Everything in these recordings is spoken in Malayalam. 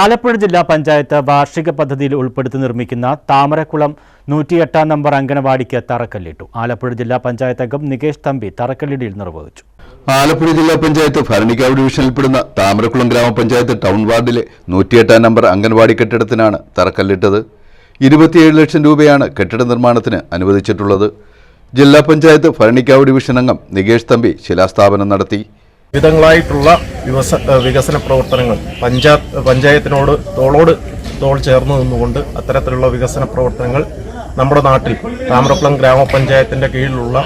ആലപ്പുഴ ജില്ലാ പഞ്ചായത്ത് വാർഷിക പദ്ധതിയിൽ ഉൾപ്പെടുത്തി നിർമ്മിക്കുന്ന താമരക്കുളം നൂറ്റിയെട്ടാം നമ്പർ അംഗനവാടിക്ക് തറക്കല്ലിട്ടു. ആലപ്പുഴ ജില്ലാ പഞ്ചായത്ത് അംഗം നികേഷ് തമ്പി തറക്കല്ലിടിയിൽ നിർവഹിച്ചു. ആലപ്പുഴ ജില്ലാ പഞ്ചായത്ത് ഭരണിക്കാവ് ഡിവിഷനിൽപ്പെടുന്ന താമരക്കുളം ഗ്രാമപഞ്ചായത്ത് ടൗൺ വാർഡിലെ നൂറ്റിയെട്ടാം നമ്പർ അംഗൻവാടി കെട്ടിടത്തിനാണ് തറക്കല്ലിട്ടത്. ഇരുപത്തിയേഴ് ലക്ഷം രൂപയാണ് കെട്ടിട നിർമ്മാണത്തിന് അനുവദിച്ചിട്ടുള്ളത്. ജില്ലാ പഞ്ചായത്ത് ഭരണിക്കാവ് ഡിവിഷൻ അംഗം നികേഷ് തമ്പി ശിലാസ്ഥാപനം നടത്തി. വിധങ്ങളായിട്ടുള്ള വികസ വികസന പ്രവർത്തനങ്ങൾ. പഞ്ചായത്ത് പഞ്ചായത്തിനോട് തോളോട് തോൾ ചേർന്ന് നിന്നുകൊണ്ട് അത്തരത്തിലുള്ള വികസന പ്രവർത്തനങ്ങൾ നമ്മുടെ നാട്ടിൽ താമരക്കുളം ഗ്രാമപഞ്ചായത്തിന്റെ കീഴിലുള്ള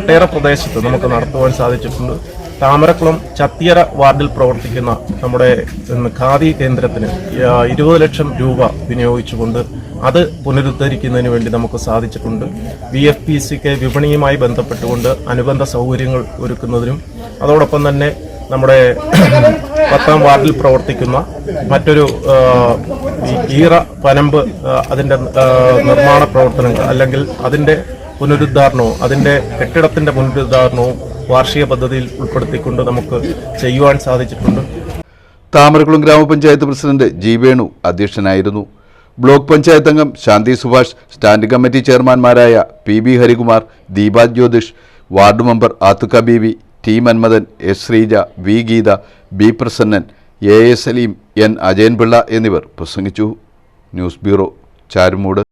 ഒട്ടേറെ പ്രദേശത്ത് നമുക്ക് നടത്തുവാൻ സാധിച്ചിട്ടുണ്ട്. താമരക്കുളം ചത്തിയറ വാർഡിൽ പ്രവർത്തിക്കുന്ന നമ്മുടെ ഖാദി കേന്ദ്രത്തിന് ഇരുപത് ലക്ഷം രൂപ വിനിയോഗിച്ചുകൊണ്ട് അത് പുനരുദ്ധരിക്കുന്നതിന് വേണ്ടി നമുക്ക് സാധിച്ചിട്ടുണ്ട്. വി എഫ് പി സിക്ക് വിപണിയുമായി ബന്ധപ്പെട്ടുകൊണ്ട് അനുബന്ധ സൗകര്യങ്ങൾ ഒരുക്കുന്നതിനും അതോടൊപ്പം തന്നെ നമ്മുടെ പത്താം വാർഡിൽ പ്രവർത്തിക്കുന്ന മറ്റൊരു ഈറ പനമ്പ് അതിന്റെ നിർമ്മാണ പ്രവർത്തനങ്ങൾ അല്ലെങ്കിൽ അതിന്റെ പുനരുദ്ധാരണവും അതിന്റെ കെട്ടിടത്തിന്റെ പുനരുദ്ധാരണവും വാർഷിക പദ്ധതിയിൽ ഉൾപ്പെടുത്തിക്കൊണ്ട് നമുക്ക് ചെയ്യുവാൻ സാധിച്ചിട്ടുണ്ട്. താമരക്കുളം ഗ്രാമപഞ്ചായത്ത് പ്രസിഡന്റ് ജി വേണു അധ്യക്ഷനായിരുന്നു. ബ്ലോക്ക് പഞ്ചായത്ത് അംഗം Shanthi Subhash standing committee ചെയർമാൻമാരായ P B Harikumar Deepa Jyothish ward member ആത്തുക്ക V T Manmadhan S Sreeja V Geetha B Prasannan A A Saleem N Ajayanpillai എന്നിവർ പ്രസംഗിച്ചു. News bureau Charummoodu.